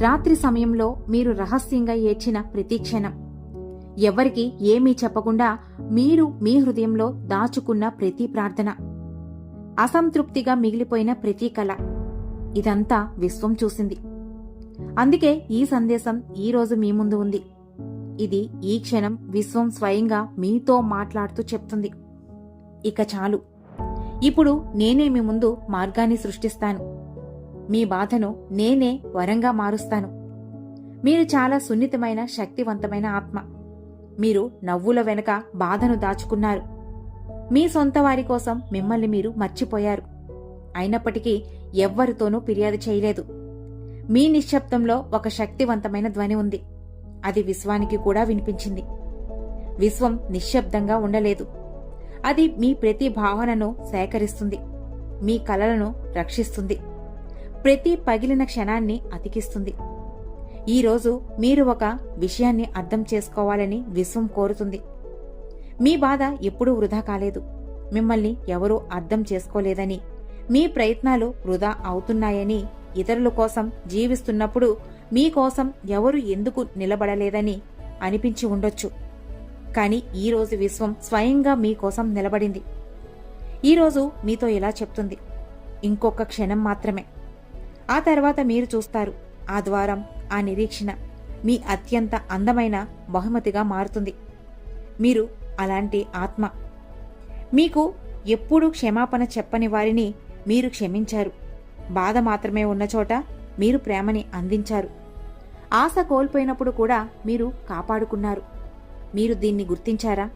రాత్రి సమయంలో మీరు రహస్యంగా ఏడ్చిన ప్రతి క్షణం. ఎవరికి ఏమీ చెప్పకుండా మీరు మీ హృదయంలో దాచుకున్న ప్రతి ప్రార్థన. అసంతృప్తిగా మిగిలిపోయిన ప్రతి కళ ఇదంతా విశ్వం చూసింది. అందుకే ఈ సందేశం ఈరోజు మీ ముందు ఉంది. ఇది ఈ క్షణం విశ్వం స్వయంగా మీతో మాట్లాడుతూ చెప్తుంది. ఇక చాలు. ఇప్పుడు నేనే మీ ముందు మార్గాన్ని సృష్టిస్తాను. మీ బాధను నేనే వరంగా మారుస్తాను. మీరు చాలా సున్నితమైన శక్తివంతమైన ఆత్మ. మీరు నవ్వుల వెనుక బాధను దాచుకున్నారు. మీ సొంత వారి కోసం మిమ్మల్ని మీరు మర్చిపోయారు. అయినప్పటికీ ఎవ్వరితోనూ ఫిర్యాదు చేయలేదు. మీ నిశ్శబ్దంలో ఒక శక్తివంతమైన ధ్వని ఉంది. అది విశ్వానికి కూడా వినిపించింది. విశ్వం నిశ్శబ్దంగా ఉండలేదు. అది మీ ప్రతి భావనను సేకరిస్తుంది. మీ కలలను రక్షిస్తుంది. ప్రతి పగిలిన క్షణాన్ని అతికిస్తుంది. ఈరోజు మీరు ఒక విషయాన్ని అర్థం చేసుకోవాలని విశ్వం కోరుతుంది. మీ బాధ ఎప్పుడూ వృధా కాలేదు. మిమ్మల్ని ఎవరూ అర్థం చేసుకోలేదని మీ ప్రయత్నాలు వృధా అవుతున్నాయని ఇతరుల కోసం జీవిస్తున్నప్పుడు మీకోసం ఎవరు ఎందుకు నిలబడలేదని అనిపించి ఉండొచ్చు. కానీ ఈరోజు విశ్వం స్వయంగా మీకోసం నిలబడింది. ఈరోజు మీతో ఇలా చెప్తుంది. ఇంకొక క్షణం మాత్రమే. ఆ తర్వాత మీరు చూస్తారు. ఆ ద్వారం ఆ నిరీక్షణ మీ అత్యంత అందమైన బహుమతిగా మారుతుంది. మీరు అలాంటి ఆత్మ. మీకు ఎప్పుడూ క్షమాపణ చెప్పని వారిని మీరు క్షమించారు. బాధ మాత్రమే ఉన్న చోట మీరు ప్రేమని అందించారు. ఆశ కోల్పోయినప్పుడు కూడా మీరు కాపాడుకున్నారు. మీరు దీన్ని గుర్తించారా?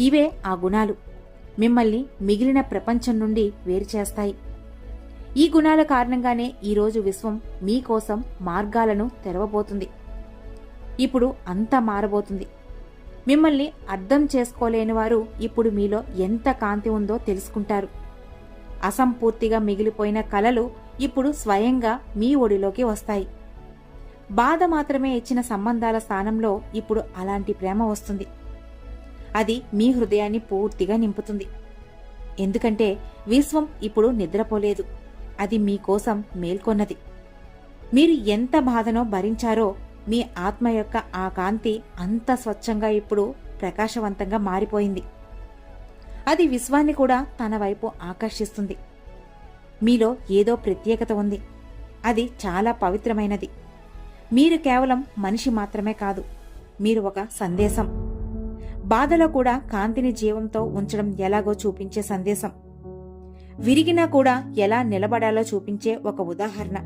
ఇవే ఆ గుణాలు. మిమ్మల్ని మిగిలిన ప్రపంచం నుండి వేరు చేస్తాయి. ఈ గుణాల కారణంగానే ఈరోజు విశ్వం మీకోసం మార్గాలను తెరవబోతుంది. ఇప్పుడు అంతా మారబోతుంది. మిమ్మల్ని అర్థం చేసుకోలేని వారు ఇప్పుడు మీలో ఎంత కాంతి ఉందో తెలుసుకుంటారు. అసంపూర్తిగా మిగిలిపోయిన కలలు ఇప్పుడు స్వయంగా మీ ఒడిలోకి వస్తాయి. బాధ మాత్రమే ఇచ్చిన సంబంధాల స్థానంలో ఇప్పుడు అలాంటి ప్రేమ వస్తుంది. అది మీ హృదయాన్ని పూర్తిగా నింపుతుంది. ఎందుకంటే విశ్వం ఇప్పుడు నిద్రపోలేదు. అది మీకోసం మేల్కొన్నది. మీరు ఎంత బాధనో భరించారో మీ ఆత్మ యొక్క ఆ కాంతి అంత స్వచ్ఛంగా ఇప్పుడు ప్రకాశవంతంగా మారిపోయింది. అది విశ్వాన్ని కూడా తన వైపు ఆకర్షిస్తుంది. మీలో ఏదో ప్రత్యేకత ఉంది. అది చాలా పవిత్రమైనది. మీరు కేవలం మనిషి మాత్రమే కాదు మీరు ఒక సందేశం. బాధలో కూడా కాంతిని జీవంతో ఉంచడం ఎలాగో చూపించే సందేశం. విరిగినా కూడా ఎలా నిలబడాలో చూపించే ఒక ఉదాహరణ.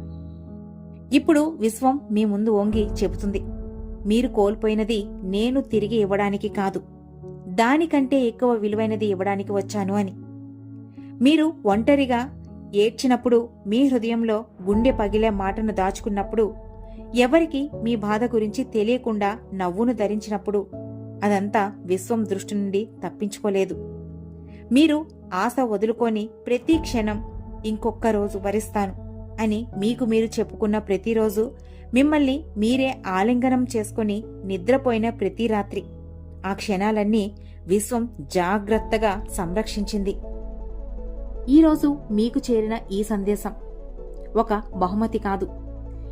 ఇప్పుడు విశ్వం మీ ముందు వంగి చెబుతుంది. మీరు కోల్పోయినది నేను తిరిగి ఇవ్వడానికి కాదు. దానికంటే ఎక్కువ విలువైనది ఇవ్వడానికి వచ్చాను అని. మీరు ఒంటరిగా ఏడ్చినప్పుడు మీ హృదయంలో గుండె పగిలే మాటను దాచుకున్నప్పుడు ఎవరికి మీ బాధ గురించి తెలియకుండా నవ్వును ధరించినప్పుడు అదంతా విశ్వం దృష్టి నుండి తప్పించుకోలేదు. మీరు ఆశ వదులుకొని ప్రతి క్షణం ఇంకొక్క రోజు భరిస్తాను అని మీకు మీరు చెప్పుకున్న ప్రతిరోజు మిమ్మల్ని మీరే ఆలింగనం చేసుకుని నిద్రపోయిన ప్రతి రాత్రి. ఆ క్షణాలన్నీ విశ్వం జాగ్రత్తగా సంరక్షించింది. ఈరోజు మీకు చేరిన ఈ సందేశం ఒక బహుమతి కాదు.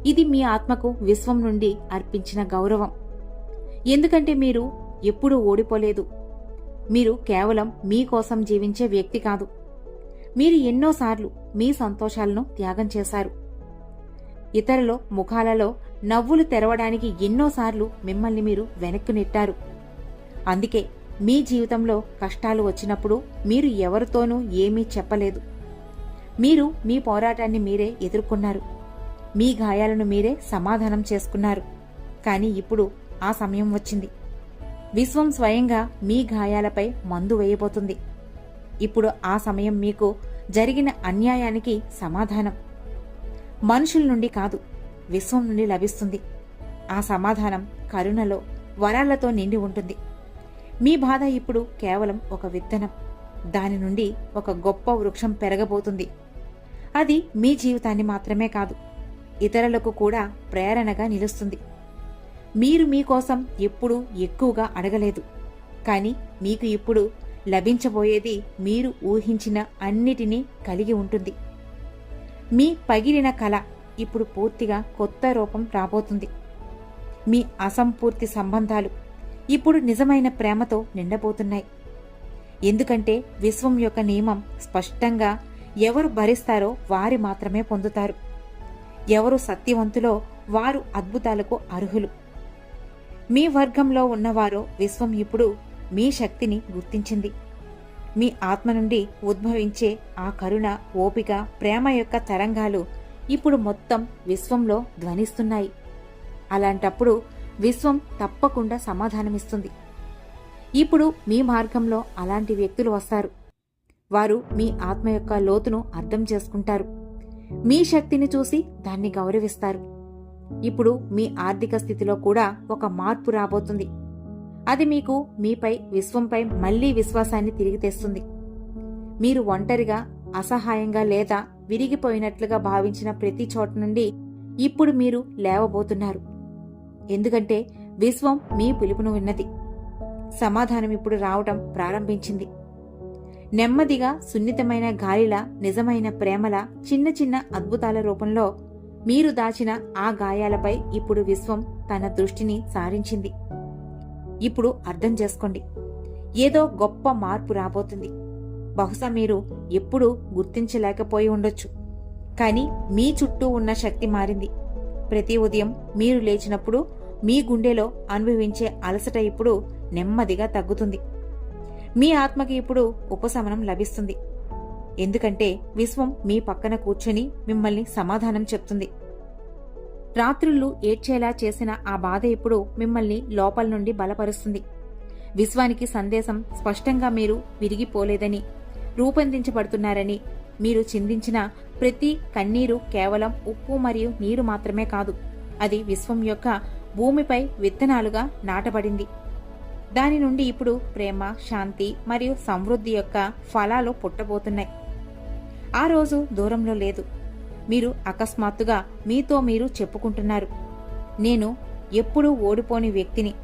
ఇది మీ ఆత్మకు విశ్వం నుండి అర్పించిన గౌరవం. ఎందుకంటే మీరు ఎప్పుడూ ఓడిపోలేదు. మీరు కేవలం మీకోసం జీవించే వ్యక్తి కాదు. మీరు ఎన్నోసార్లు మీ సంతోషాలను త్యాగం చేశారు. ఇతరుల ముఖాలలో నవ్వులు తెరవడానికి ఎన్నోసార్లు మిమ్మల్ని మీరు వెనక్కు నెట్టారు. అందుకే మీ జీవితంలో కష్టాలు వచ్చినప్పుడు మీరు ఎవరితోనూ ఏమీ చెప్పలేదు. మీరు మీ పోరాటాన్ని మీరే ఎదుర్కొన్నారు. మీ గాయాలను మీరే సమాధానం చేసుకున్నారు. కానీ ఇప్పుడు ఆ సమయం వచ్చింది. విశ్వం స్వయంగా మీ గాయాలపై మందు వేయబోతుంది. ఇప్పుడు ఆ సమయం మీకు జరిగిన అన్యాయానికి సమాధానం. మనుషుల నుండి కాదు విశ్వం నుండి లభిస్తుంది. ఆ సమాధానం కరుణలో వరాలతో నిండి ఉంటుంది. మీ బాధ ఇప్పుడు కేవలం ఒక విత్తనం. దాని నుండి ఒక గొప్ప వృక్షం పెరగబోతుంది. అది మీ జీవితాన్ని మాత్రమే కాదు ఇతరులకు కూడా ప్రేరణగా నిలుస్తుంది. మీరు మీకోసం ఎప్పుడూ ఎక్కువగా అడగలేదు. కానీ మీకు ఇప్పుడు లభించబోయేది మీరు ఊహించిన అన్నిటినీ కలిగి ఉంటుంది. మీ పగిలిన కళ ఇప్పుడు పూర్తిగా కొత్త రూపం రాబోతుంది. మీ అసంపూర్తి సంబంధాలు ఇప్పుడు నిజమైన ప్రేమతో నిండబోతున్నాయి. ఎందుకంటే విశ్వం యొక్క నియమం స్పష్టంగా ఎవరు భరిస్తారో వారి మాత్రమే పొందుతారు. ఎవరు సత్యవంతులో వారు అద్భుతాలకు అర్హులు. మీ వర్గంలో ఉన్నవారో విశ్వం ఇప్పుడు మీ శక్తిని గుర్తించింది. మీ ఆత్మ నుండి ఉద్భవించే ఆ కరుణ ఓపిక ప్రేమ యొక్క తరంగాలు ఇప్పుడు మొత్తం విశ్వంలో ధ్వనిస్తున్నాయి. అలాంటప్పుడు విశ్వం తప్పకుండా సమాధానమిస్తుంది. ఇప్పుడు మీ మార్గంలో అలాంటి వ్యక్తులు వస్తారు. వారు మీ ఆత్మ యొక్క లోతును అర్థం చేసుకుంటారు. మీ శక్తిని చూసి దాన్ని గౌరవిస్తారు. ఇప్పుడు మీ ఆర్థిక స్థితిలో కూడా ఒక మార్పు రాబోతుంది. అది మీకు మీపై విశ్వంపై మళ్ళీ విశ్వాసాన్ని తిరిగి తెస్తుంది. మీరు ఒంటరిగా అసహాయంగా లేదా విరిగిపోయినట్లుగా భావించిన ప్రతి చోట నుండి ఇప్పుడు మీరు లేవబోతున్నారు. ఎందుకంటే విశ్వం మీ పిలుపును విన్నది. సమాధానం ఇప్పుడు రావటం ప్రారంభించింది. నెమ్మదిగా సున్నితమైన గాలిలా నిజమైన ప్రేమల చిన్న చిన్న అద్భుతాల రూపంలో మీరు దాచిన ఆ గాయాలపై ఇప్పుడు విశ్వం తన దృష్టిని సారించింది. ఇప్పుడు అర్థం చేసుకోండి. ఏదో గొప్ప మార్పు రాబోతుంది. బహుశా మీరు ఎప్పుడూ గుర్తించలేకపోయి ఉండొచ్చు. కానీ మీ చుట్టూ ఉన్న శక్తి మారింది. ప్రతి ఉదయం మీరు లేచినప్పుడు మీ గుండెలో అనుభవించే అలసట ఇప్పుడు నెమ్మదిగా తగ్గుతుంది. మీ ఆత్మకి ఇప్పుడు ఉపశమనం లభిస్తుంది. ఎందుకంటే విశ్వం మీ పక్కన కూర్చొని మిమ్మల్ని సమాధానం చెప్తుంది. రాత్రుళ్ళు ఏడ్చేలా చేసిన ఆ బాధ ఇప్పుడు మిమ్మల్ని లోపల నుండి బలపరుస్తుంది. విశ్వానికి సందేశం స్పష్టంగా మీరు విరిగిపోలేదని రూపొందించబడుతున్నారని మీరు చిందించిన ప్రతి కన్నీరు కేవలం ఉప్పు మరియు నీరు మాత్రమే కాదు అది విశ్వం యొక్క భూమిపై విత్తనాలుగా నాటబడింది. దాని నుండి ఇప్పుడు ప్రేమ శాంతి మరియు సమృద్ధి యొక్క ఫలాలు పుట్టబోతున్నాయి. ఆ రోజు దూరంలో లేదు. మీరు అకస్మాత్తుగా మీతో మీరు చెప్పుకుంటున్నారు. నేను ఎప్పుడూ ఓడిపోని వ్యక్తిని.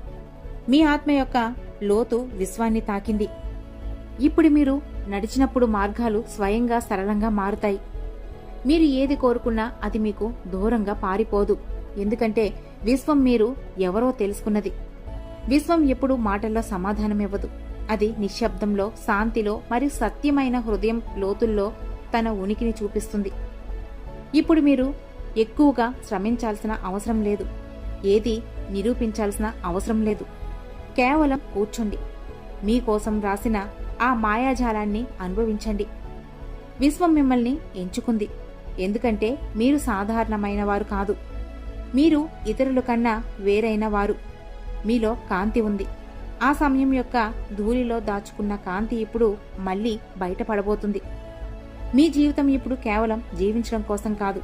మీ ఆత్మ యొక్క లోతు విశ్వాన్ని తాకింది. ఇప్పుడు మీరు నడిచినప్పుడు మార్గాలు స్వయంగా సరళంగా మారుతాయి. మీరు ఏది కోరుకున్నా అది మీకు దూరంగా పారిపోదు. ఎందుకంటే విశ్వం మీరు ఎవరో తెలుసుకున్నది. విశ్వం ఎప్పుడూ మాటల్లో సమాధానమివ్వదు. అది నిశ్శబ్దంలో శాంతిలో మరియు సత్యమైన హృదయం లోతుల్లో తన ఉనికిని చూపిస్తుంది. ఇప్పుడు మీరు ఎక్కువగా శ్రమించాల్సిన అవసరం లేదు. ఏది నిరూపించాల్సిన అవసరం లేదు. కేవలం కూర్చోండి. మీకోసం రాసిన ఆ మాయాజాలాన్ని అనుభవించండి. విశ్వం మిమ్మల్ని ఎంచుకుంది. ఎందుకంటే మీరు సాధారణమైన వారు కాదు. మీరు ఇతరుల కన్నా వేరైన వారు. మీలో కాంతి ఉంది. ఆ సమయం యొక్క ధూళిలో దాచుకున్న కాంతి ఇప్పుడు మళ్ళీ బయటపడబోతుంది. మీ జీవితం ఇప్పుడు కేవలం జీవించడం కోసం కాదు.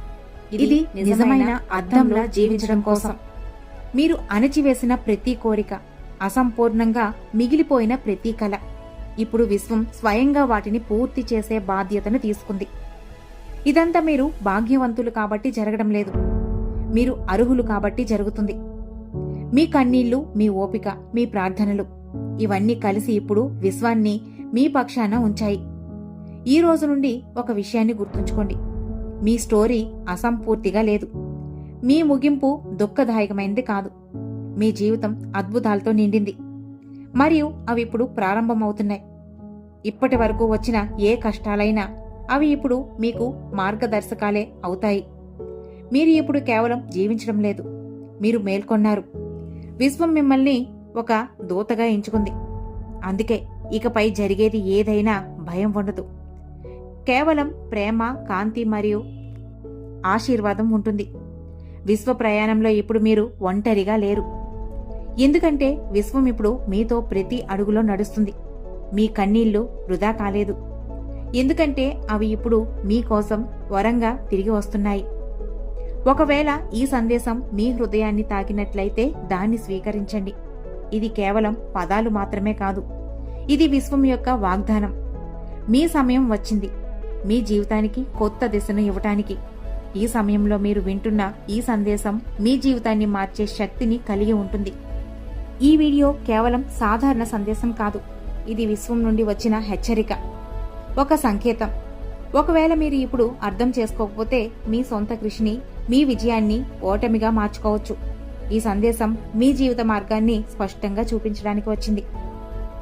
ఇది నిజమైన అర్థంలా జీవించడం కోసం. మీరు అణచివేసిన ప్రతి కోరిక అసంపూర్ణంగా మిగిలిపోయిన ప్రతి కళ ఇప్పుడు విశ్వం స్వయంగా వాటిని పూర్తి చేసే బాధ్యతను తీసుకుంది. ఇదంతా మీరు భాగ్యవంతులు కాబట్టి జరగడం లేదు. మీరు అర్హులు కాబట్టి జరుగుతుంది. మీ కన్నీళ్ళు మీ ఓపిక మీ ప్రార్థనలు ఇవన్నీ కలిసి ఇప్పుడు విశ్వాన్ని మీ పక్షాన ఉంచాయి. ఈ రోజు నుండి ఒక విషయాన్ని గుర్తుంచుకోండి. మీ స్టోరీ అసంపూర్తిగా లేదు. మీ ముగింపు దుఃఖదాయకమైనది కాదు. మీ జీవితం అద్భుతాలతో నిండింది. మరియు అవి ఇప్పుడు ప్రారంభమవుతున్నాయి. ఇప్పటి వరకు వచ్చిన ఏ కష్టాలైనా అవి ఇప్పుడు మీకు మార్గదర్శకాలే అవుతాయి. మీరు ఇప్పుడు కేవలం జీవించడం లేదు. మీరు మేల్కొన్నారు. విశ్వం మిమ్మల్ని ఒక దూతగా ఎంచుకుంది. అందుకే ఇకపై జరిగేది ఏదైనా భయం ఉండదు. కేవలం ప్రేమ కాంతి మరియు ఆశీర్వాదం ఉంటుంది. విశ్వ ప్రయాణంలో ఇప్పుడు మీరు ఒంటరిగా లేరు. ఎందుకంటే విశ్వం ఇప్పుడు మీతో ప్రతి అడుగులో నడుస్తుంది. మీ కన్నీళ్ళు వృధా కాలేదు. ఎందుకంటే అవి ఇప్పుడు మీకోసం వరంగా తిరిగి వస్తున్నాయి. ఒకవేళ ఈ సందేశం మీ హృదయాన్ని తాకినట్లయితే దాన్ని స్వీకరించండి. ఇది కేవలం పదాలు మాత్రమే కాదు. ఇది విశ్వం యొక్క వాగ్దానం. మీ సమయం వచ్చింది. మీ జీవితానికి కొత్త దిశను ఇవ్వటానికి. ఈ సమయంలో మీరు వింటున్న ఈ సందేశం మీ జీవితాన్ని మార్చే శక్తిని కలిగి ఉంటుంది. ఈ వీడియో కేవలం సాధారణ సందేశం కాదు ఇది విశ్వం నుండి వచ్చిన హెచ్చరిక. ఒక సంకేతం. ఒకవేళ మీరు ఇప్పుడు అర్థం చేసుకోకపోతే మీ సొంత కృషిని మీ విజయాన్ని ఓటమిగా మార్చుకోవచ్చు. ఈ సందేశం మీ జీవిత మార్గాన్ని స్పష్టంగా చూపించడానికి వచ్చింది.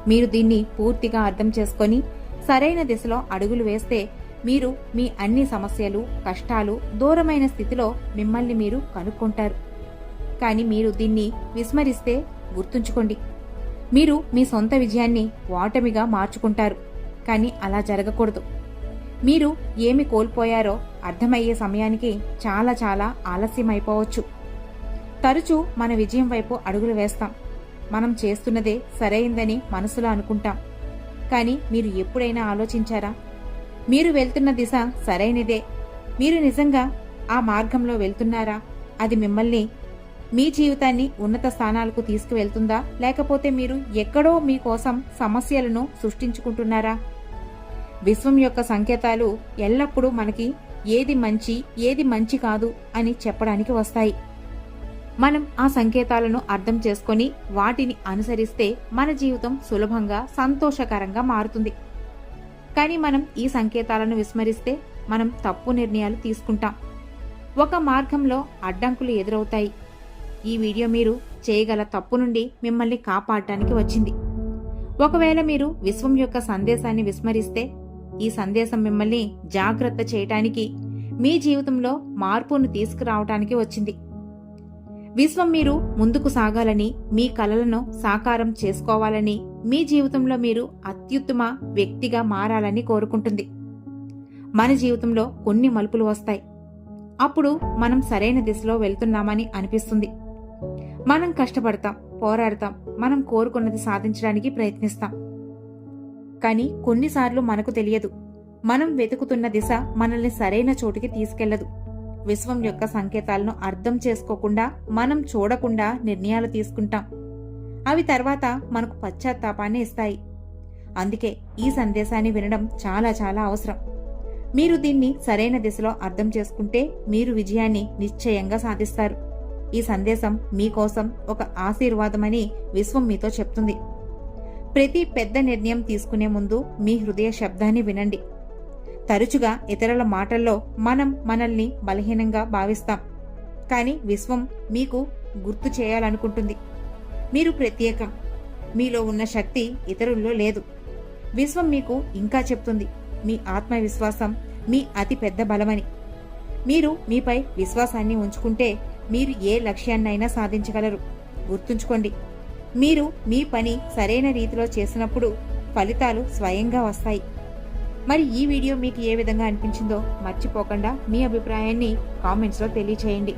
మీరు దీన్ని పూర్తిగా అర్థం చేసుకొని సరైన దిశలో అడుగులు వేస్తే మీరు మీ అన్ని సమస్యలు కష్టాలు దూరమైన స్థితిలో మిమ్మల్ని మీరు కనుక్కుంటారు. కానీ మీరు దీన్ని విస్మరిస్తే గుర్తుంచుకోండి. మీరు మీ సొంత విజయాన్ని ఓటమిగా మార్చుకుంటారు. కానీ అలా జరగకూడదు. మీరు ఏమి కోల్పోయారో అర్థమయ్యే సమయానికి చాలా చాలా ఆలస్యం అయిపోవచ్చు తరచూ మన విజయం వైపు అడుగులు వేస్తాం. మనం చేస్తున్నదే సరైందని మనసులో అనుకుంటాం. కానీ మీరు ఎప్పుడైనా ఆలోచించారా? మీరు వెళ్తున్న దిశ సరైనదే. మీరు నిజంగా ఆ మార్గంలో వెళ్తున్నారా? అది మిమ్మల్ని మీ జీవితాన్ని ఉన్నత స్థానాలకు తీసుకువెళ్తుందా? లేకపోతే మీరు ఎక్కడో మీకోసం సమస్యలను సృష్టించుకుంటున్నారా? విశ్వం యొక్క సంకేతాలు ఎల్లప్పుడూ మనకి ఏది మంచి ఏది మంచి కాదు అని చెప్పడానికి వస్తాయి. మనం ఆ సంకేతాలను అర్థం చేసుకొని వాటిని అనుసరిస్తే మన జీవితం సులభంగా సంతోషకరంగా మారుతుంది. కానీ మనం ఈ సంకేతాలను విస్మరిస్తే మనం తప్పు నిర్ణయాలు తీసుకుంటాం. ఒక మార్గంలో అడ్డంకులు ఎదురవుతాయి. ఈ వీడియో మీరు చేయగల తప్పు నుండి మిమ్మల్ని కాపాడటానికి వచ్చింది. ఒకవేళ మీరు విశ్వం యొక్క సందేశాన్ని విస్మరిస్తే ఈ సందేశం మిమ్మల్ని జాగ్రత్త చేయటానికి మీ జీవితంలో మార్పును తీసుకురావటానికి వచ్చింది. విశ్వం మీరు ముందుకు సాగాలని మీ కలలను సాకారం చేసుకోవాలని మీ జీవితంలో మీరు అత్యుత్తమ వ్యక్తిగా మారాలని కోరుకుంటుంది. మన జీవితంలో కొన్ని మలుపులు వస్తాయి. అప్పుడు మనం సరైన దిశలో వెళ్తున్నామని అనిపిస్తుంది. మనం కష్టపడతాం పోరాడతాం మనం కోరుకున్నది సాధించడానికి ప్రయత్నిస్తాం. కానీ కొన్నిసార్లు మనకు తెలియదు. మనం వెతుకుతున్న దిశ మనల్ని సరైన చోటుకి తీసుకెళ్ళదు. విశ్వం యొక్క సంకేతాలను అర్థం చేసుకోకుండా మనం చూడకుండా నిర్ణయాలు తీసుకుంటాం. అవి తర్వాత మనకు పశ్చాత్తాపాన్ని ఇస్తాయి. అందుకే ఈ సందేశాన్ని వినడం చాలా చాలా అవసరం. మీరు దీన్ని సరైన దిశలో అర్థం చేసుకుంటే మీరు విజయాన్ని నిశ్చయంగా సాధిస్తారు. ఈ సందేశం మీకోసం ఒక ఆశీర్వాదమని విశ్వం మీతో చెప్తుంది. ప్రతి పెద్ద నిర్ణయం తీసుకునే ముందు మీ హృదయ శబ్దాన్ని వినండి. తరచుగా ఇతరుల మాటల్లో మనం మనల్ని బలహీనంగా భావిస్తాం. కానీ విశ్వం మీకు గుర్తు చేయాలనుకుంటుంది. మీరు ప్రత్యేకం. మీలో ఉన్న శక్తి ఇతరుల్లో లేదు. విశ్వం మీకు ఇంకా చెప్తుంది. మీ ఆత్మవిశ్వాసం మీ అతి పెద్ద బలమని. మీరు మీపై విశ్వాసాన్ని ఉంచుకుంటే మీరు ఏ లక్ష్యాన్నైనా సాధించగలరు. గుర్తుంచుకోండి. మీరు మీ పని సరైన రీతిలో చేసినప్పుడు ఫలితాలు స్వయంగా వస్తాయి. మరి ఈ వీడియో మీకు ఏ విధంగా అనిపించిందో మర్చిపోకుండా మీ అభిప్రాయాన్ని కామెంట్స్లో తెలియచేయండి.